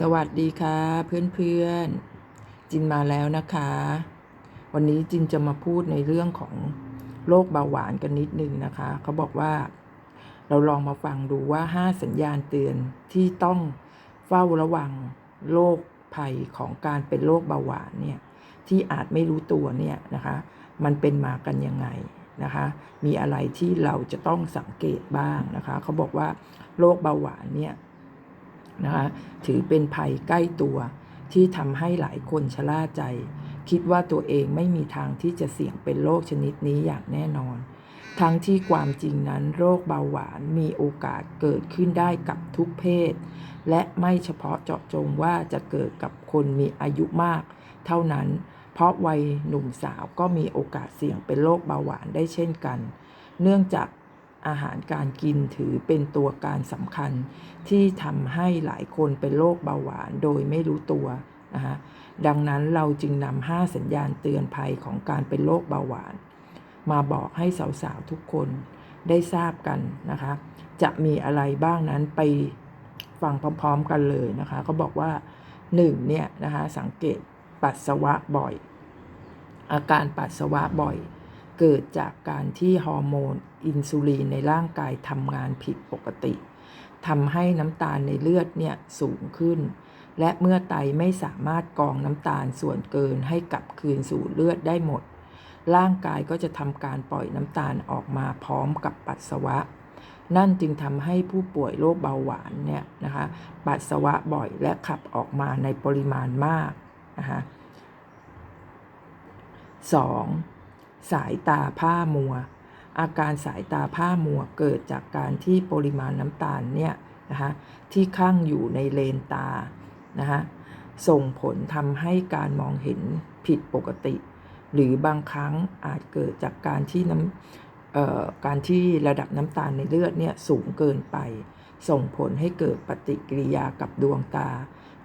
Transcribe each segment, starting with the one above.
สวัสดีค่ะเพื่อนๆ จินมาแล้วนะคะ วันนี้จินจะมาพูดในเรื่องของโรคเบาหวานกันนิดนึงนะคะ เขาบอกว่า เราลองมาฟังดูว่า 5 สัญญาณเตือนที่ต้องเฝ้าระวังโรคภัยของการเป็นโรคเบาหวานเนี่ยที่อาจไม่รู้ตัวเนี่ยนะคะ มันเป็นมากันยังไงนะคะ มีอะไรที่เราจะต้องสังเกตบ้างนะคะ เขาบอกว่าโรคเบาหวานเนี่ย นะคะถือเป็นภัยใกล้ตัวที่ทำให้หลายคนชะล่าใจ คิดว่าตัวเองไม่มีทางที่จะเสี่ยงเป็นโรคชนิดนี้อย่างแน่นอน ทั้งที่ความจริงนั้นโรคเบาหวานมีโอกาสเกิดขึ้นได้กับทุกเพศ และไม่เฉพาะเจาะจงว่าจะเกิดกับคนมีอายุมาก เท่านั้น เพราะวัยหนุ่มสาวก็มีโอกาสเสี่ยงเป็นโรคเบาหวานได้เช่นกัน เนื่องจาก อาหารการกินถือเป็นตัวการสำคัญ ที่ทำให้หลายคนเป็นโรคเบาหวานโดยไม่รู้ตัวนะคะดังนั้นเราจึงนำห้าสัญญาณเตือนภัยของการเป็นโรคเบาหวาน มาบอกให้สาวๆทุกคนได้ทราบกันนะคะ จะมีอะไรบ้างนั้นไปฟังพร้อมๆกันเลยนะคะเขาบอกว่า1เนี่ยนะคะสังเกตปัสสาวะบ่อย อาการปัสสาวะบ่อย เกิดจากการที่ฮอร์โมนอินซูลินในร่างกายทำงานผิดปกติทำให้น้ำตาลในเลือดเนี่ยสูงขึ้น และเมื่อไตไม่สามารถกรองน้ำตาลส่วนเกินให้กลับคืนสู่เลือดได้หมด ร่างกายก็จะทำการปล่อยน้ำตาลออกมาพร้อมกับปัสสาวะ นั่นจึงทำให้ผู้ป่วยโรคเบาหวานเนี่ยนะคะปัสสาวะบ่อยและขับออกมาในปริมาณมากนะคะสอง สายตาผ้ามัว อาการสายตาผ้ามัวเกิดจากการที่ปริมาณน้ำตาลเนี่ยนะคะที่ข้างอยู่ในเลนตานะคะส่งผลทำให้การมองเห็นผิดปกติ หรือบางครั้งอาจเกิดจากการที่น้ำการที่ระดับน้ำตาลในเลือดเนี่ยสูงเกินไป ส่งผลให้เกิดปฏิกิริยากับดวงตา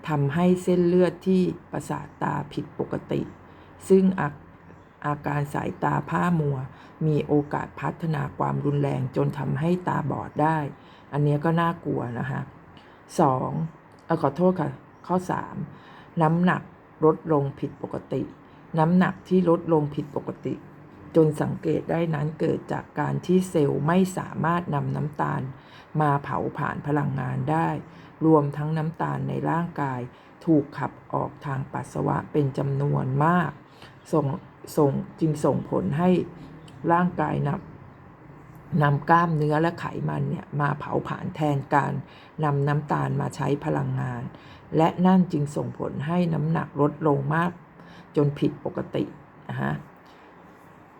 ทำให้เส้นเลือดที่ประสาทตาผิดปกติ ซึ่งอา อาการสายตาผ้ามัว มีโอกาสพัฒนาความรุนแรงจนทำให้ตาบอดได้ อันนี้ก็น่ากลัวนะคะสองเอาขอโทษค่ะ ข้อ 3 น้ำหนักลดลงผิดปกติ น้ำหนักที่ลดลงผิดปกติ จนสังเกตได้นั้นเกิดจากการที่เซลล์ไม่สามารถนำน้ำตาล มาเผาผ่านพลังงานได้ รวมทั้งน้ำตาลในร่างกาย ถูกขับออกทางปัสสาวะเป็นจำนวนมาก ส่งส่งจึงส่งผลให้ร่างกายนำนำกล้ามเนื้อและไขมันเนี่ยมาเผาผลาญแทนการนำน้ำตาลมาใช้พลังงาน และนั่นจึงส่งผลให้น้ำหนักลดลงมาก จนผิดปกตินะฮะ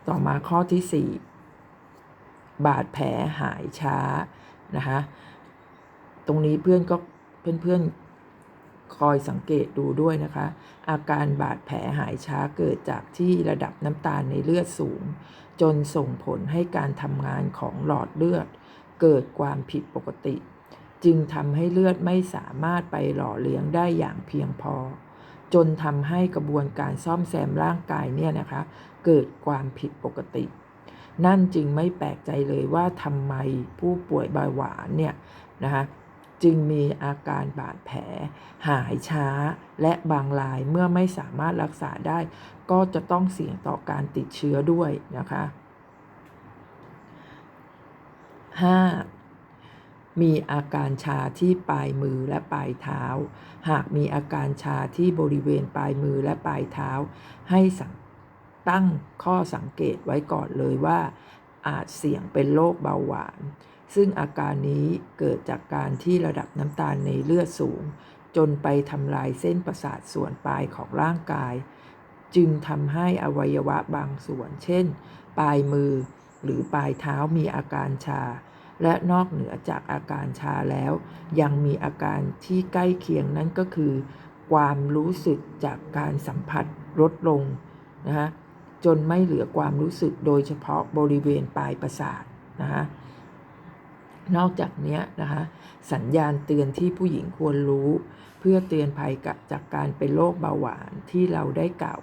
ต่อมาข้อที่ 4 บาดแผลหายช้านะคะตรงนี้เพื่อนก็เพื่อนๆ คอยสังเกตดูด้วยนะคะ อาการบาดแผลหายช้าเกิดจากที่ระดับน้ำตาลในเลือดสูง จนส่งผลให้การทำงานของหลอดเลือด เกิดความผิดปกติ จึงทำให้เลือดไม่สามารถไปหล่อเลี้ยงได้อย่างเพียงพอ จนทำให้กระบวนการซ่อมแซมร่างกายเนี่ยนะคะ เกิดความผิดปกติ นั่นจึงไม่แปลกใจเลยว่าทำไมผู้ป่วยเบาหวานเนี่ยนะคะ จึงมีอาการบาดแผล หายช้า และบางรายเมื่อไม่สามารถรักษาได้ ก็จะต้องเสี่ยงต่อการติดเชื้อด้วยนะคะ 5. มีอาการชาที่ปลายมือและปลายเท้า หากมีอาการชาที่บริเวณปลายมือและปลายเท้า ให้ตั้งข้อสังเกตไว้ก่อนเลยว่าอาจเสี่ยงเป็นโรคเบาหวาน ซึ่งอาการนี้เกิดจากการที่ระดับน้ำตาลในเลือดสูง จนไปทำลายเส้นประสาทส่วนปลายของร่างกาย จึงทำให้อวัยวะบางส่วน เช่น ปลายมือหรือปลายเท้ามีอาการชา และนอกเหนือจากอาการชาแล้ว ยังมีอาการที่ใกล้เคียงนั้นก็คือ ความรู้สึกจากการสัมผัสลดลงนะฮะจนไม่เหลือความรู้สึกโดยเฉพาะบริเวณปลายประสาทนะฮะ นอกจากนี้นะคะ สัญญาณเตือนที่ผู้หญิงควรรู้ เพื่อเตือนภัยกับจากการเป็นโรคเบาหวานที่เราได้กล่าว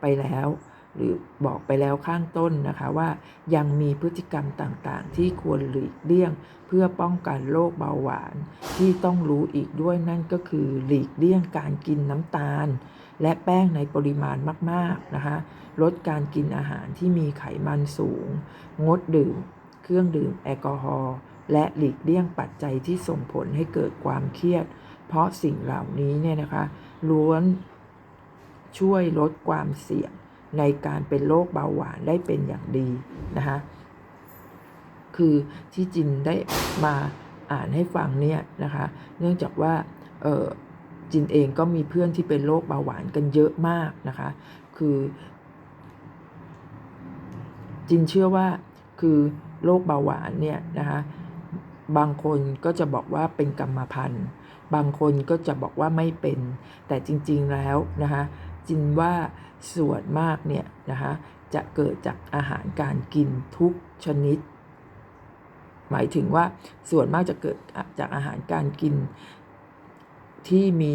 ไปแล้ว หรือบอกไปแล้วข้างต้นนะคะว่ายังมีพฤติกรรมต่างๆ ที่ควรหลีกเลี่ยง เพื่อป้องกันโรคเบาหวาน ที่ต้องรู้อีกด้วยนั่นก็คือหลีกเลี่ยงการกินน้ำตาล และแป้งในปริมาณมากๆนะคะลดการกินอาหารที่มีไขมันสูง งดดื่ม เครื่องดื่มแอลกอฮอล์ และหลีกเลี่ยงปัจจัยที่ส่งผลให้เกิดความเครียด เพราะสิ่งเหล่านี้เนี่ยนะคะล้วนช่วยลดความเสี่ยงในการเป็นโรคเบาหวานได้เป็นอย่างดีนะคะคือที่จินได้มาอ่านให้ฟังเนี่ยนะคะ เนื่องจากว่าเออจินเองก็มีเพื่อนที่เป็นโรคเบาหวานกันเยอะมากนะคะ คือ จินเชื่อว่าคือโรคเบาหวานเนี่ยนะคะ บางคนก็จะบอกว่าเป็นกรรมพันธุ์ บางคนก็จะบอกว่าไม่เป็น แต่จริงๆแล้วนะคะจินว่าส่วนมากเนี่ยนะคะจะเกิดจากอาหารการกินทุกชนิด หมายถึงว่าส่วนมากจะเกิดจากอาหารการกินที่มี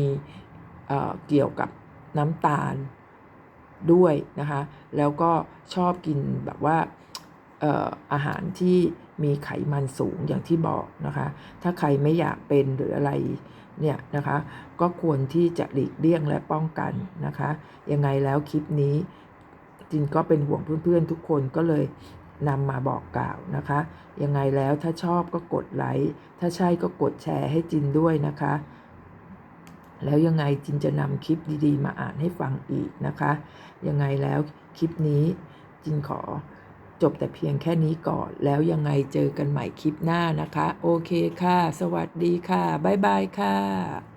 เเกี่ยวกับน้ำตาลด้วยนะคะ แล้วก็ชอบกินแบบว่าอาหารที่ มีไขมันสูงอย่างที่บอกนะคะ ถ้าใครไม่อยากเป็นหรืออะไรเนี่ยนะคะ ก็ควรที่จะหลีกเลี่ยงและป้องกันนะคะ ยังไงแล้วคลิปนี้จินก็เป็นห่วงเพื่อนๆทุกคนก็เลยนำมาบอกกล่าวนะคะ ยังไงแล้วถ้าชอบก็กดไลค์ ถ้าใช่ก็กดแชร์ให้จินด้วยนะคะ แล้วยังไงจินจะนำคลิปดีๆ มาอ่านให้ฟังอีกนะคะ ยังไงแล้วคลิปนี้จินขอ จบแต่เพียงแค่นี้ก่อน แล้วยังไงเจอกันใหม่คลิปหน้านะคะ โอเคค่ะ สวัสดีค่ะ บ๊ายบายค่ะ